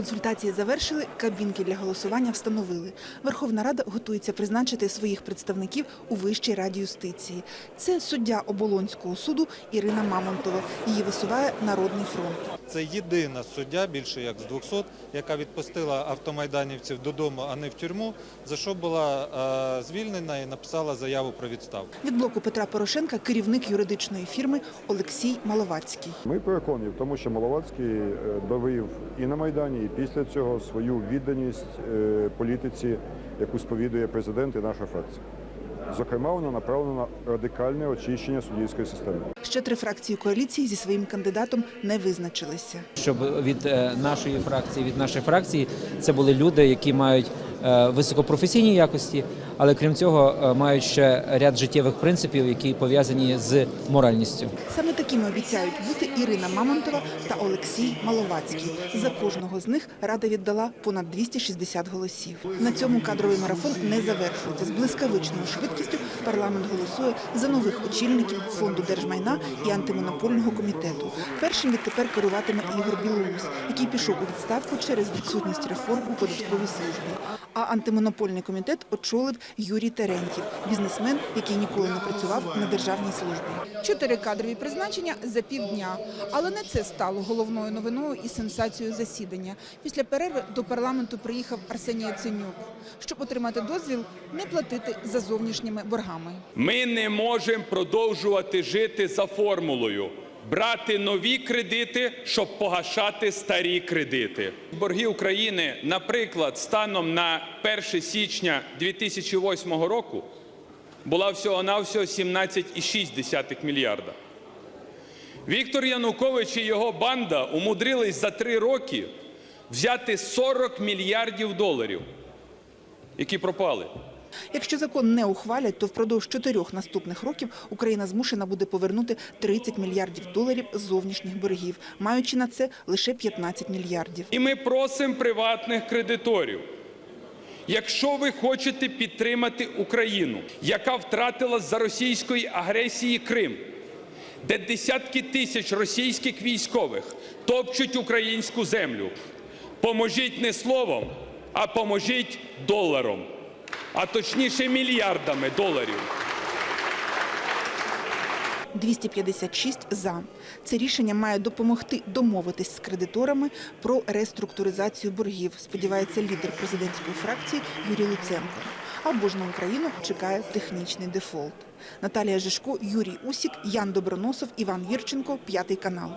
Консультації завершили, кабінки для голосування встановили. Верховна Рада готується призначити своїх представників у Вищій раді юстиції. Це суддя Оболонського суду Ірина Мамонтова. Її висуває Народний фронт. Це єдина суддя, більше як з 200, яка відпустила автомайданівців додому, а не в тюрму, за що була е, звільнена і написала заяву про відставку. Від блоку Петра Порошенка керівник юридичної фірми Олексій Маловацький. Ми переконані в тому, що Маловацький е, довів і на Майдані, і після цього свою відданість е, політиці, яку сповідує президент і наша фракція. Зокрема, вона направлена на радикальне очищення суддівської системи. Ще три фракції коаліції зі своїм кандидатом не визначилися. щоб від е, нашої фракції, від нашої фракції, це були люди, які мають е, високопрофесійні якості, але крім цього е, мають ще ряд життєвих принципів, які пов'язані з моральністю. Саме такими обіцяють бути Ірина Мамонтова та Олексій Маловацький. За кожного з них рада віддала понад 260 голосів. На цьому кадровий марафон не завершується. З блискавичною швидкістю парламент голосує за нових очільників фонду держмайна і антимонопольного комітету. Першим відтепер керуватиме Ігор Білоус, який пішов у відставку через відсутність реформ у податковій службі. А антимонопольний комітет очолив Юрій Терентів, бізнесмен, який ніколи не працював на державній службі. Чотири кадрові призначення за півдня. Але не це стало головною новиною і сенсацією засідання. Після перерви до парламенту приїхав Арсеній Яценюк, щоб отримати дозвіл не платити за зовнішніми боргами. Ми не можемо продовжувати жити за формулою. Брати нові кредити, щоб погашати старі кредити. Борги України, наприклад, станом на 1 січня 2008 року була всього-навсього 17,6 мільярда. Віктор Янукович і його банда умудрились за три роки взяти 40 мільярдів доларів, які пропали. Якщо закон не ухвалять, то впродовж чотирьох наступних років Україна змушена буде повернути 30 мільярдів доларів зовнішніх боргів, маючи на це лише 15 мільярдів. І ми просимо приватних кредиторів. Якщо ви хочете підтримати Україну, яка втратила з-за російської агресії Крим, де десятки тисяч російських військових топчуть українську землю, поможіть не словом, а поможіть доларом, а точніше мільярдами доларів. 256 за. Це рішення має допомогти домовитись з кредиторами про реструктуризацію боргів, сподівається лідер президентської фракції Юрій Луценко. Або ж на Україну чекає технічний дефолт. Наталія Жишко, Юрій Усік, Ян Доброносов, Іван Вірченко, п'ятий канал.